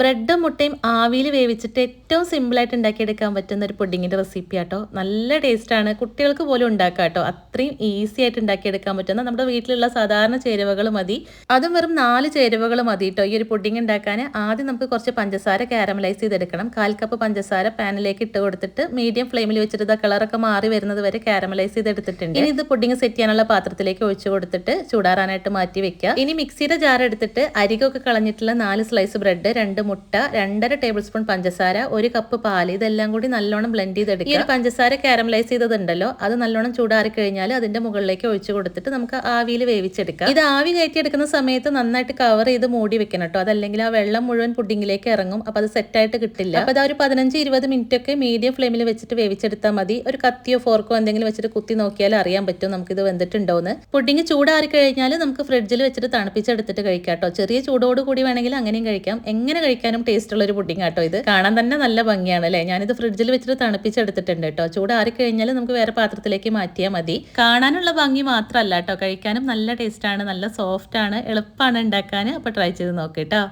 ബ്രെഡും മുട്ടയും ആവിയിൽ വേവിച്ചിട്ട് ഏറ്റവും സിമ്പിളായിട്ട് ഉണ്ടാക്കിയെടുക്കാൻ പറ്റുന്ന ഒരു പുഡിങ്ങിന്റെ റെസിപ്പി ആട്ടോ. നല്ല ടേസ്റ്റാണ് കുട്ടികൾക്ക് പോലും ഉണ്ടാക്കാം കേട്ടോ. അത്രയും ഈസി ആയിട്ട് ഉണ്ടാക്കിയെടുക്കാൻ പറ്റുന്ന നമ്മുടെ വീട്ടിലുള്ള സാധാരണ ചേരുവകൾ മതി. അതും വെറും നാല് ചേരുവകൾ മതി കേട്ടോ. ഈ ഒരു പുഡിങ് ഉണ്ടാക്കാൻ ആദ്യം നമുക്ക് കുറച്ച് പഞ്ചസാര കാരമലൈസ് ചെയ്തെടുക്കണം. കാൽ കപ്പ് പഞ്ചസാര പാനിലേക്ക് ഇട്ട് കൊടുത്തിട്ട് മീഡിയം ഫ്ലെയിമിൽ വെച്ചിട്ട് കളറൊക്കെ മാറി വരുന്നത് വരെ കാരമലൈസ് ചെയ്തെടുത്തിട്ടുണ്ട്. ഇനി ഇത് പുഡിങ് സെറ്റ് ചെയ്യാനുള്ള പാത്രത്തിലേക്ക് ഒഴിച്ചു കൊടുത്തിട്ട് ചൂടാറാനായിട്ട് മാറ്റി വെക്കുക. ഇനി മിക്സിയുടെ ജാർ എടുത്തിട്ട് അരികൊക്കെ കളഞ്ഞിട്ടുള്ള നാല് സ്ലൈസ് ബ്രെഡ് രണ്ട് മുട്ട രണ്ടര ടേബിൾ സ്പൂൺ പഞ്ചസാര ഒരു കപ്പ് പാൽ ഇതെല്ലാം കൂടി നല്ലോണം ബ്ലെൻഡ് ചെയ്തെടുക്കുക. ഈ ഒരു പഞ്ചസാര കാരമലൈസ് ചെയ്തതുണ്ടല്ലോ അത് നല്ലോണം ചൂടാറി കഴിഞ്ഞാൽ അതിന്റെ മുകളിലേക്ക് ഒഴിച്ചു കൊടുത്തിട്ട് നമുക്ക് ആവിയിൽ വേവിച്ചെടുക്കാം. ഇത് ആവി കയറ്റിയെടുക്കുന്ന സമയത്ത് നന്നായിട്ട് കവർ ചെയ്ത് മൂടി വെക്കണം കേട്ടോ അതല്ലെങ്കിൽ ആ വെള്ളം മുഴുവൻ പുഡിങ്ങിലേക്ക് ഇറങ്ങും അപ്പൊ അത് സെറ്റായിട്ട് കിട്ടില്ല. അപ്പൊ അത് ഒരു പതിനഞ്ച് ഇരുപത് മിനിറ്റ് ഒക്കെ മീഡിയം ഫ്ലെയിമിൽ വെച്ചിട്ട് വേവിച്ചെടുത്താൽ മതി. ഒരു കത്തിയോ ഫോർക്കോ എന്തെങ്കിലും വെച്ചിട്ട് കുത്തി നോക്കിയാൽ അറിയാൻ പറ്റും നമുക്കിത് വെന്തിട്ടുണ്ടോന്ന്. പുഡിങ് ചൂടാറി കഴിഞ്ഞാൽ നമുക്ക് ഫ്രിഡ്ജിൽ വെച്ചിട്ട് തണുപ്പിച്ചെടുത്തിട്ട് കഴിക്കാം കേട്ടോ ചെറിയ ചൂടോട് കൂടി വേണമെങ്കിൽ അങ്ങനെയും കഴിക്കാം. എങ്ങനെ കഴിക്കാനും ടേസ്റ്റ് ഉള്ള ഒരു പുഡിംഗ് ആട്ടോ ഇത്. കാണാൻ തന്നെ നല്ല ഭംഗിയാണ് അല്ലേ ഞാനിത് ഫ്രിഡ്ജിൽ വെച്ചിട്ട് തണുപ്പിച്ചെടുത്തിട്ടുണ്ട് കേട്ടോ ചൂടാറി കഴിഞ്ഞാൽ നമുക്ക് വേറെ പാത്രത്തിലേക്ക് മാറ്റിയാൽ മതി. കാണാനുള്ള ഭംഗി മാത്രമല്ല കേട്ടോ കഴിക്കാനും നല്ല ടേസ്റ്റാണ് നല്ല സോഫ്റ്റ് ആണ് എളുപ്പമാണ് ഉണ്ടാക്കാൻ അപ്പോൾ ട്രൈ ചെയ്ത് നോക്കിട്ടോ